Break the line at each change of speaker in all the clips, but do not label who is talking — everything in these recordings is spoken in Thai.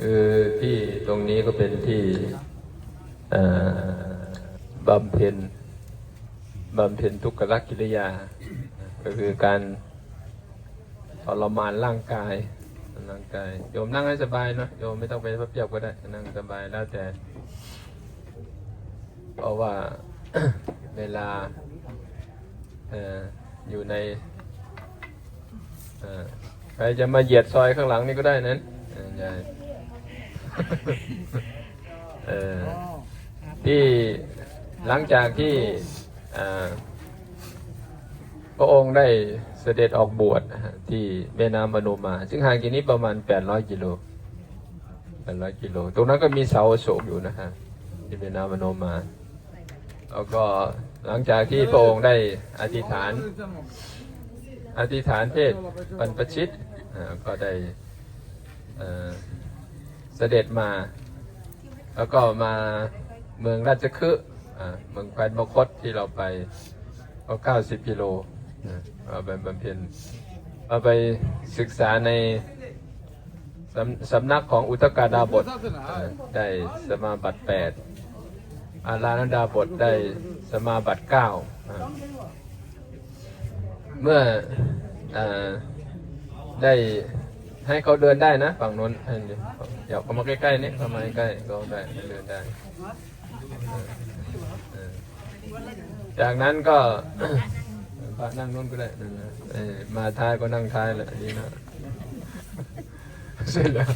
คือที่ตรงนี้ก็เป็นที่บำเพ็ญบำเพ็ญทุกขลักกิริยา ก็คือการทรมานร่างกายร่างกายโยมนั่งให้สบายเนาะโยมไม่ต้องไปพับเพียบก็ได้นั่งสบายแล้วแต่ เพราะว่าเวลาอยู่ในใครจะมาเหยียดซอยข้างหลังนี่ก็ได้นั้น เออที่หลังจากที่พระองค์ได้เสด็จออกบวชที่แม่น้ำอนุมา ซึ่งห่างจากนี้ประมาณ 800 กิโล 800 กิโล ตรงนั้นก็มีเสาโศกอยู่นะฮะที่แม่น้ำอนุมา แล้วก็หลังจากที่พระองค์ได้อธิษฐาน อธิษฐานเทศบรรพชิตก็ได้ เสด็จมา แล้วก็มาเมืองราชคฤห์อ่าเมืองแคว้นมคตที่เราไปก็90กิโลเอาไปบำเพ็ญเอาไปศึกษาในสำสำนักของอุตกาดาบทได้สมาบัติ8อารานดาบทได้สมาบัติ9อ่าเมื่ออได้ ให้เขาเดินได้นะ ฝั่งนู้นให้อย่าเข้ามาใกล้ๆนี่เข้ามาใกล้ๆก็ได้เดินได้ จากนั้นก็พระนั่งนู้นก็ได้มาท้ายก็นั่งท้ายแหละดีนะเสร็จแล้ว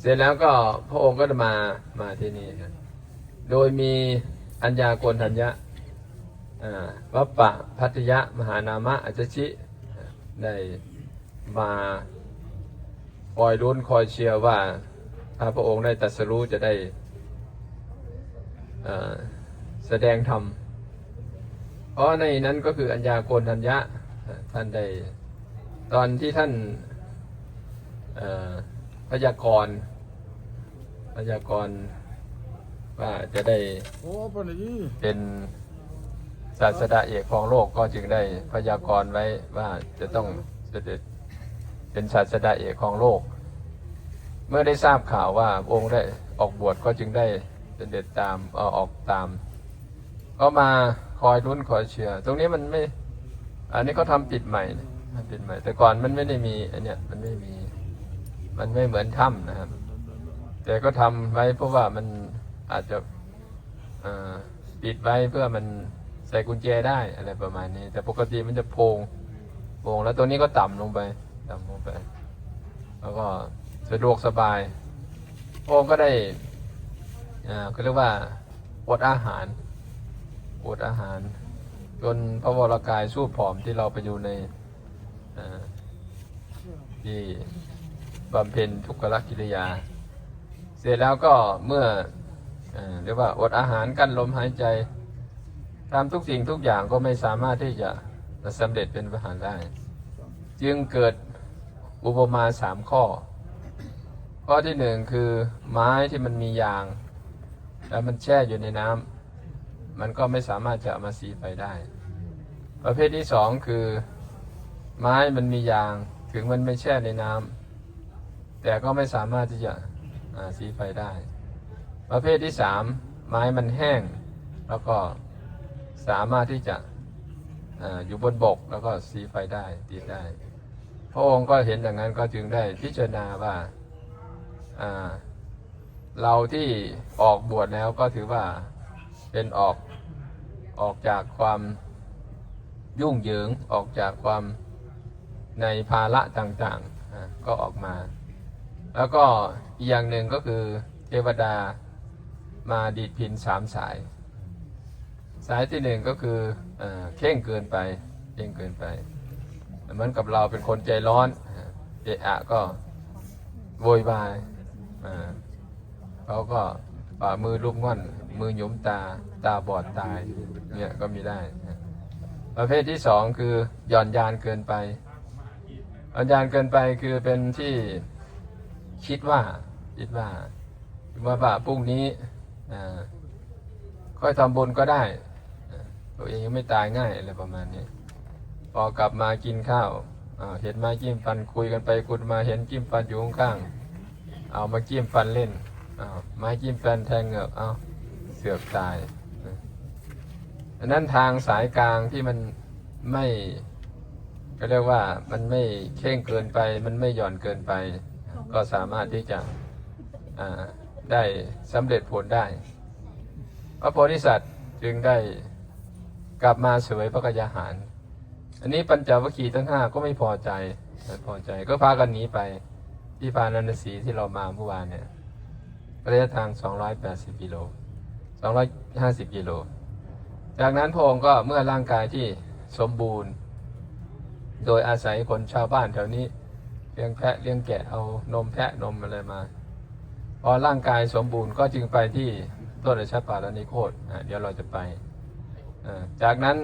เสร็จแล้วก็พระองค์ก็มามาที่นี่โดยมีอัญญาโกณทัญญะวัปปะพัทยะ มหานามะอจชิ ได้มาคอยรุ้นคอยเชียร์ว่าถ้าพระองค์ได้ตรัสรู้จะได้อ่าแสดงธรรม เพราะในนั้นก็คืออัญญาโกณทัญญะอ่าท่านได้ตอนที่ท่านเอ่อพยากรณ์พยากรณ์ว่าจะได้
โอ้ปนนี้
เป็น ศาสดาเอกของโลกก็จึงได้พยากรณ์ไว้ว่าจะต้องเสด็จเป็นศาสดาเอกของโลก เมื่อได้ทราบข่าวว่าองค์ได้ออกบวชก็จึงได้เสด็จตามออออกตาม ก็มาคอยรุ้นคอยเชียร์ตรงนี้มันไม่ อันนี้เขาทำปิดใหม่ทำปิดใหม่ แต่ก่อนมันไม่ได้มีอันเนี้ยมันไม่มี มันไม่เหมือนถ้ำนะครับ แต่ก็ทำไว้เพราะว่ามันอาจจะปิดไว้เพื่อมัน ใส่กุญแจได้อะไรประมาณนี้ แต่ปกติมันจะโพงโพงแล้วตัวนี้ก็ต่ำลงไป ต่ำลงไป แล้วก็สะดวกสบายพองก็ได้อ่าก็เรียกว่าอดอาหารอดอาหาร จนพระวรากายสู้ผอมที่เราไปอยู่ในที่บำเพ็ญทุกขลักิริยา เสร็จแล้วก็เมื่ออเรียกว่าอดอาหารกั้นลมหายใจ ทำทุกสิ่งทุกอย่างก็ไม่สามารถที่จะสำเร็จเป็นพระหารได้ จึงเกิดอุปมาสามข้อ ข้อที่หนึ่งคือไม้ที่มันมียาง แล้วมันแช่อยู่ในน้ำมันก็ไม่สามารถจะมาสีไฟได้ ประเภทที่สองคือไม้มันมียางถึงมันไม่แช่ในน้ำแต่ก็ไม่สามารถที่จะสีไฟได้ ประเภทที่สามไม้มันแห้งแล้วก็ สามารถที่จะออยู่บนบกแล้วก็สีไฟได้ติดได้ พระองค์ก็เห็นอย่างนั้นก็จึงได้พิจารณาว่าเราที่ออกบวชแล้วก็ถือว่าเป็นออกออกจากความยุ่งเหยิงออกจากความในภาระต่างๆก็ออกมา แล้วก็อีกอย่างหนึ่งก็คือเทวดามาดีดพินสามสาย สายที่หนึ่งก็คือเอเข่งเกินไปเข่งเกินไปเหมือนกับเราเป็นคนใจร้อนเอะอะก็โวยวายเขาก็ฝ่ามือลูบง่อน มือหยุมตาตาบอดตายเนี่ยก็มีได้ ประเภทที่สองคือหย่อนยานเกินไปหย่อนยานเกินไปคือเป็นที่คิดว่าคิดว่าว่าว่าพรุ่งนี้ค่อยทำบุญก็ได้ ตัวเองยังไม่ตายง่ายอะไรประมาณนี้พอกลับมากินข้าวอ่าเห็นไม้จิ้มฟันคุยกันไปคุยมาเห็นจิ้มฟันอยู่ข้างๆเอามาจิ้มฟันเล่นเอาไม้จิ้มฟันแทงเหงือกเอาเสือกตายอันนั้นทางสายกลางที่มันไม่ก็เรียกว่ามันไม่เข่งเกินไป มันไม่หย่อนเกินไป ก็สามารถที่จะได้สำเร็จผลได้ พระโพธิสัตว์จึงได้ กลับมาเสวยพระกยาหาร อันนี้ปัญจวัคคีย์ทั้งห้าก็ไม่พอใจไม่พอใจก็พากันหนีไป ที่ปานันสีที่เรามาเมื่อวานเนี่ยระยะทาง 280กิโล250กิโล จากนั้นพระองค์ก็เมื่อร่างกายที่สมบูรณ์ โดยอาศัยคนชาวบ้านแถวนี้เลี้ยงแพะเลี้ยงแกะเอานมแพะนมอะไรมา พอร่างกายสมบูรณ์ก็จึงไปที่ต้นอชปาลนิโคตอะเดี๋ยวเราจะไป จากนั้น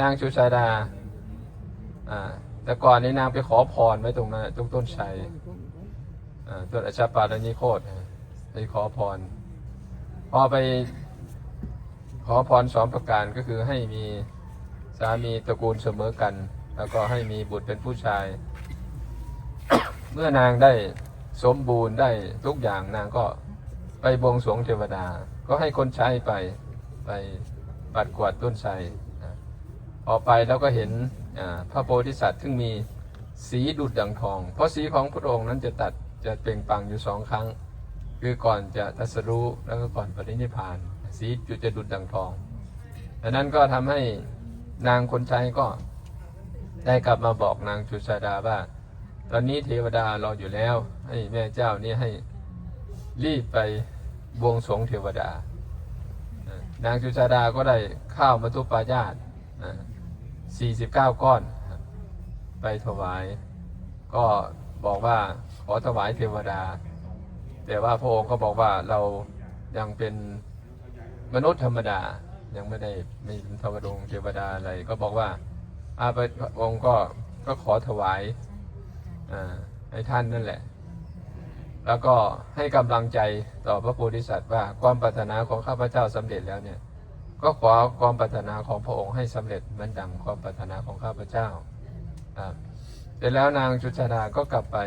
นางชุชาดา แต่ก่อนนี้นางไปขอพรไว้ตรงนั้นตรงต้นชัยต้นอชาปาลนิโคตไปขอพร พอไปขอพรสองประการก็คือให้มีสามีตระกูลเสมอกัน แล้วก็ให้มีบุตรเป็นผู้ชาย เมื่อนางได้สมบูรณ์ได้ทุกอย่างนางก็ไปบวงสรวงเทวดา ก็ให้คนใช้ไปไป ปัดกวาดต้นไทรนะพอไปแล้วก็เห็นพระโพธิสัตว์ซึ่งมีสีดุดดังทอง เพราะสีของพระองค์นั้นจะตัดจะเปล่งปลังอยู่สองครั้ง คือก่อนจะตรัสรู้แล้วก็ก่อนปรินิพาน สีจุดจะดุดดังทองดังนั้นก็ทำให้นางคนใช้ก็ได้กลับมาบอกนางจุชาดาว่า ตอนนี้เทวดารออยู่แล้ว ให้แม่เจ้านี่ให้รีบไปบวงสรวงเทวดา นางจุชาดาก็ได้ข้าวมัทุปายาตสี่สิบเก้า49ก้อน ไปถวาย ก็บอกว่าขอถวายเทวดา แต่ว่าพระองค์ก็บอกว่าเรายังเป็นมนุษย์ธรรมดา ยังไม่ได้ไม่เป็นทวดงเทวดาอะไร ก็บอกว่าอาพระองค์ก็ก็ขอถวายให้ท่านนั่นแหละ แล้วก็ให้กำลังใจต่อพระโพธิสัตว์ว่าความปรารถนาของข้าพเจ้าสำเร็จแล้วเนี่ย ก็ขอความปรารถนาของพระองค์ให้สำเร็จเหมือนดังความปรารถนาของข้าพเจ้าครับเสร็จแล้วนางชุชาดาก็กลับไป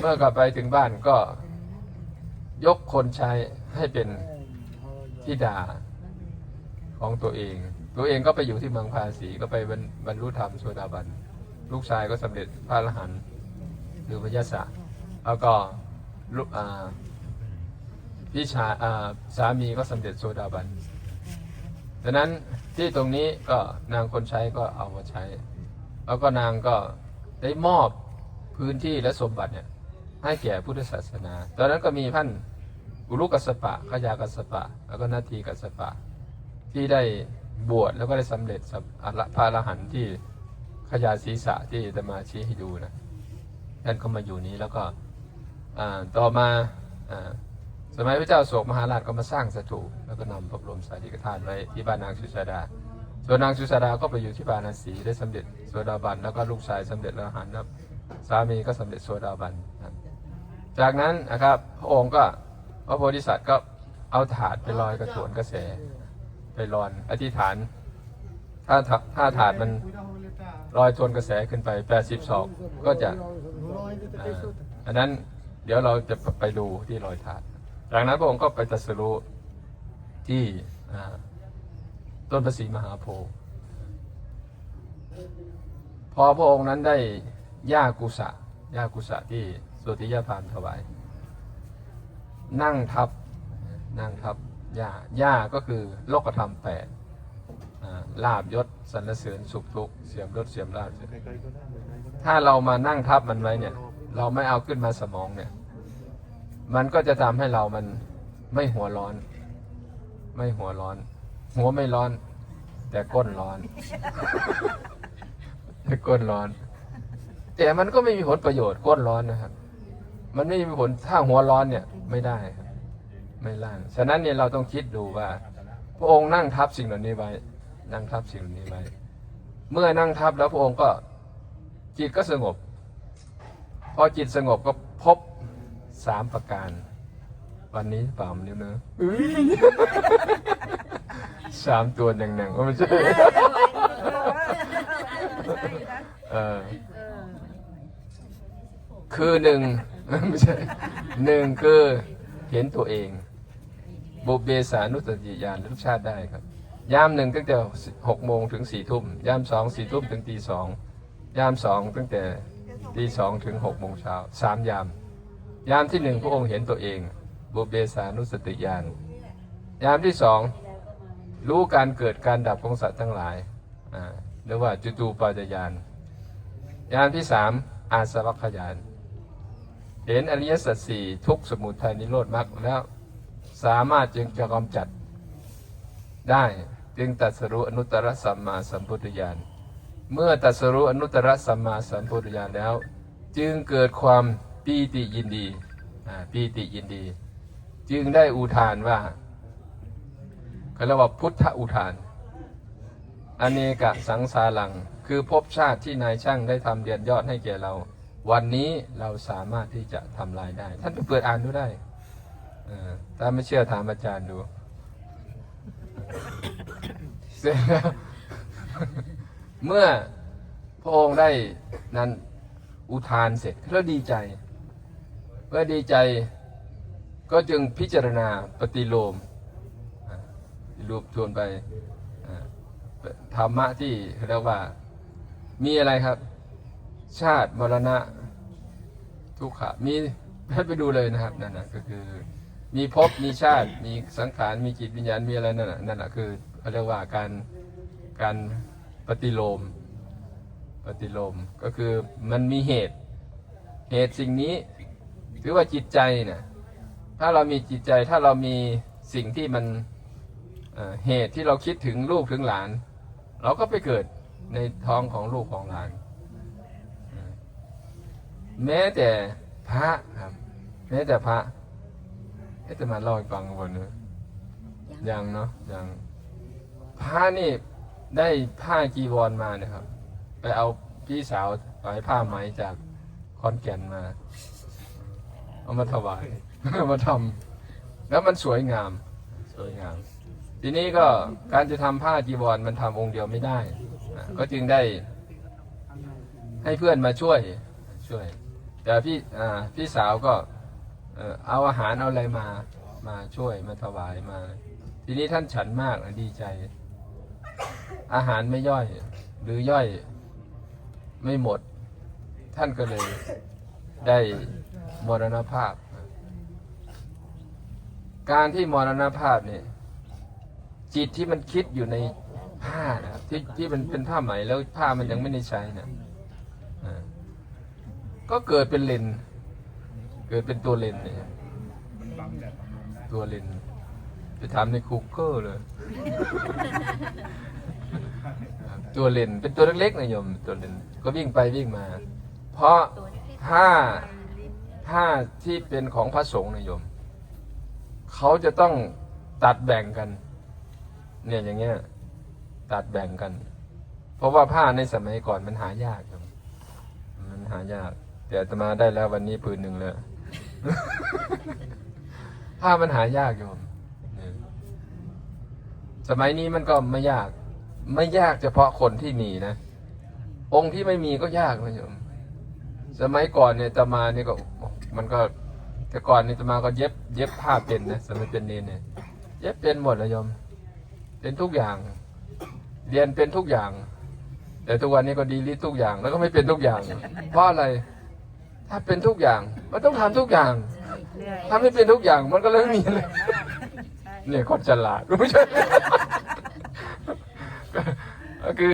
เมื่อกลับไปถึงบ้านก็ยกคนใช้ให้เป็นธิดาของตัวเอง ตัวเองก็ไปอยู่ที่เมืองภาษีก็ไปบรรลุธรรมโสดาบัน ลูกชายก็สำเร็จพระอรหันต์หรือพระยศะ แล้วก็ลูกอ่าพี่ชายอ่าสามีก็สำเร็จโสดาบันดังนั้นที่ตรงนี้ก็นางคนใช้ก็เอามาใช้ แล้วก็นางก็ได้มอบพื้นที่และสมบัติเนี่ยให้แก่พุทธศาสนา ตอนนั้นก็มีท่านอุรุกัสสปะขยากัสสปะ แล้วก็นาทีกัสสปะ ที่ได้บวชแล้วก็ได้สำเร็จพระอรหันต์ที่ขยาศีรษะที่จะมาชี้ให้ดูนะท่านก็มาอยู่นี้แล้วก็ ต่อมาอสมัยพระเจ้าโศกมหาราชก็มาสร้างสถูปแล้วก็นำพระบรมสารีริกธาตุไว้ที่บ้านนางสุชาดา ส่วนนางสุชาดาก็ไปอยู่ที่บ้านาสีได้สำเร็จโสดาบันแล้วก็ลูกชายสำเร็จแล้วหันแล้วสามีก็สำเร็จโสดาบันจากนั้นนะครับพระองค์ก็พระโพธิสัตว์ก็เอาถาดไปลอยกระโถนกระแสไปลอนอธิษฐาน ถ้าถาถ้าถาดมันลอยทวนกระแสขึ้นไป 80ศอกก็จะอันนั้น เดี๋ยวเราจะไปดูที่รอยถาดจากนั้นพระองค์ก็ไปตรัสรู้ที่ต้นพระศรีมหาโพธิ์พอพระองค์นั้นได้ย่ากุสะย่ากุสะที่สุติยาพานถวาย นั่งทับนั่งทับย่าย่าก็คือโลกธรรมแปดลาบยศสรรเสริญสุขทุกข์เสียมยศเสียมลาบถ้าเรามานั่งทับมันไว้เนี่ย เราไม่เอาขึ้นมาสมองเนี่ย มันก็จะทำให้เรามันไม่หัวร้อน ไม่หัวร้อน หัวไม่ร้อน แต่ก้นร้อน แต่ก้นร้อน แต่มันก็ไม่มีผลประโยชน์ก้นร้อนนะครับ มันไม่มีผลถ้าหัวร้อนเนี่ย ไม่ได้ครับไม่ล่างฉะนั้นเนี่ยเราต้องคิดดูว่า พระองค์นั่งทับสิ่งเหล่านี้ไว้ นั่งทับสิ่งเหล่านี้ไว้ เมื่อนั่งทับแล้วพระองค์ก็จิตก็สงบ พอจิตสงบก็พบ สามประการ วันนี้เปล่ามันนิ้วเนื้อะอุ๊ยสามตัวหนึ่งหนึ่งก็ไม่ใช่เออ
เออ
คือหนึ่งไม่ใช่หนึ่งคือเห็นตัวเองบุพเบสานุสติญาณทุกชาติได้ครับ ยามหนึ่งตั้งแต่หกโมงถึงสี่ทุ่มยามสองสี่ทุ่มถึงตีสองยามสองตั้งแต่ตีสองถึงหกโมงเช้าสามยาม ยามที่หนึ่งพระองค์เห็นตัวเองบุเบสานุสติญาณยามที่สองรู้การเกิดการดับของสัตว์ทั้งหลายอ่าเรียกว่าจุตูปาจยานยามที่สามอาสวัคยาน เห็นอริยสัจสี่ทุกสมุทัยนิโรธมรรคแล้วสามารถจึงจะกำจัดได้จึงตรัสรู้อนุตตรสัมมาสัมพุทธญาณเมื่อตรัสรู้อนุตตรสัมมาสัมพุทธญาณแล้ว จึงเกิดความ ปีติยินดีอ่าปีติยินดี จึงได้อุทานว่าเขาเรียกว่าพุทธอุทานอเนกสังสารัง คือภพชาติที่นายช่างได้ทำเรียนยอดให้แก่เรา วันนี้เราสามารถที่จะทำลายได้ ท่านไปเปิดอ่านดูได้ถ้าไม่เชื่อถามอาจารย์ดูเสร็จแล้วเมื่อพระองค์ได้นั้นอุทานเสร็จแล้วดีใจ เมื่อดีใจก็จึงพิจารณาปฏิโลมรูปทวนไปธรรมะที่เรียกว่า มีอะไรครับ ชาติมรณะ ทุกขะมีให้ไปดูเลยนะครับนั่นนะก็คือ มีภพมีชาติมีสังขารมีจิตวิญญาณมีอะไรนั่นนะนั่นแหะคือเขาเรียกว่าการการปฏิโลม ปฏิโลมก็คือมันมีเหตุ เหตุสิ่งนี้ ถือว่าจิตใจเนี่ยถ้าเรามีจิตใจถ้าเรามีสิ่งที่มันเอ่อเหตุที่เราคิดถึงลูกถึงหลาน เราก็ไปเกิดในท้องของลูกของหลาน แม้แต่พระครับ แม้แต่พระเอ๊ะจะมาเล่าให้ฟังบนนะยังเนาะยังพระนี่ได้ผ้าจีวรมาเนี่ยครับ ไปเอาพี่สาวไปผ้าไหมจากคอนแก่นมา เอามาถวาย เอามาทำแล้วมันสวยงาม สวยงาม ทีนี้ก็การจะทำผ้าจีวรมันทำองค์เดียวไม่ได้อะก็จึงได้ให้เพื่อนมาช่วยช่วย แต่พี่อ่าพี่สาวก็เอ่อเอาอาหารเอาอะไรมามาช่วยมาถวายมา ทีนี้ท่านฉันมากอะดีใจ อาหารไม่ย่อย หรือย่อยไม่หมด ท่านก็เลยได้ มรณภาพ การที่มรณภาพเนี่ยจิตที่มันคิดอยู่ในผ้านะครับที่ที่มันเป็นผ้าไหมแล้วผ้ามันยังไม่ได้ใช้นะอ่าก็เกิดเป็นเลนเกิดเป็นตัวเลนเนี่ยตัวเลนไปถามในคูเกอร์เลย ตัวเลนเป็นตัวเล็กๆนะโยมตัวเลนก็วิ่งไปวิ่งมา เพราะผ้า ผ้าที่เป็นของพระสงฆ์นะโยมเขาจะต้องตัดแบ่งกัน เนี่ยอย่างเงี้ยตัดแบ่งกัน เพราะว่าผ้าในสมัยก่อนมันหายากครับมันหายากแต่อาตมาได้แล้ววันนี้ผืนหนึ่งเลยผ้ามันหายากโยมสมัยนี้มันก็ไม่ยาก ไม่ยากเฉพาะคนที่มีนะ องค์ที่ไม่มีก็ยากนะโยม สมัยก่อนเนี่ยอาตมาเนี่ยก็ มันก็แต่ก่อนนี่อาตมาก็เย็บ เย็บผ้าเป็นนะสมัยเป็นเนนเนี่ยเย็บเป็นหมดเลยโยม เป็นทุกอย่าง เรียนเป็นทุกอย่าง แต่ทุกวันนี้ก็ดีลิทุกอย่าง แล้วก็ไม่เป็นทุกอย่าง เพราะอะไร ถ้าเป็นทุกอย่างมันต้องทำทุกอย่าง
เหนื่อย
ถ้าไม่เป็นทุกอย่างมันก็เลยไม่มีเลย
ใช่
เนี่ยคนฉลาดรู้ใช่ไหมก็คือ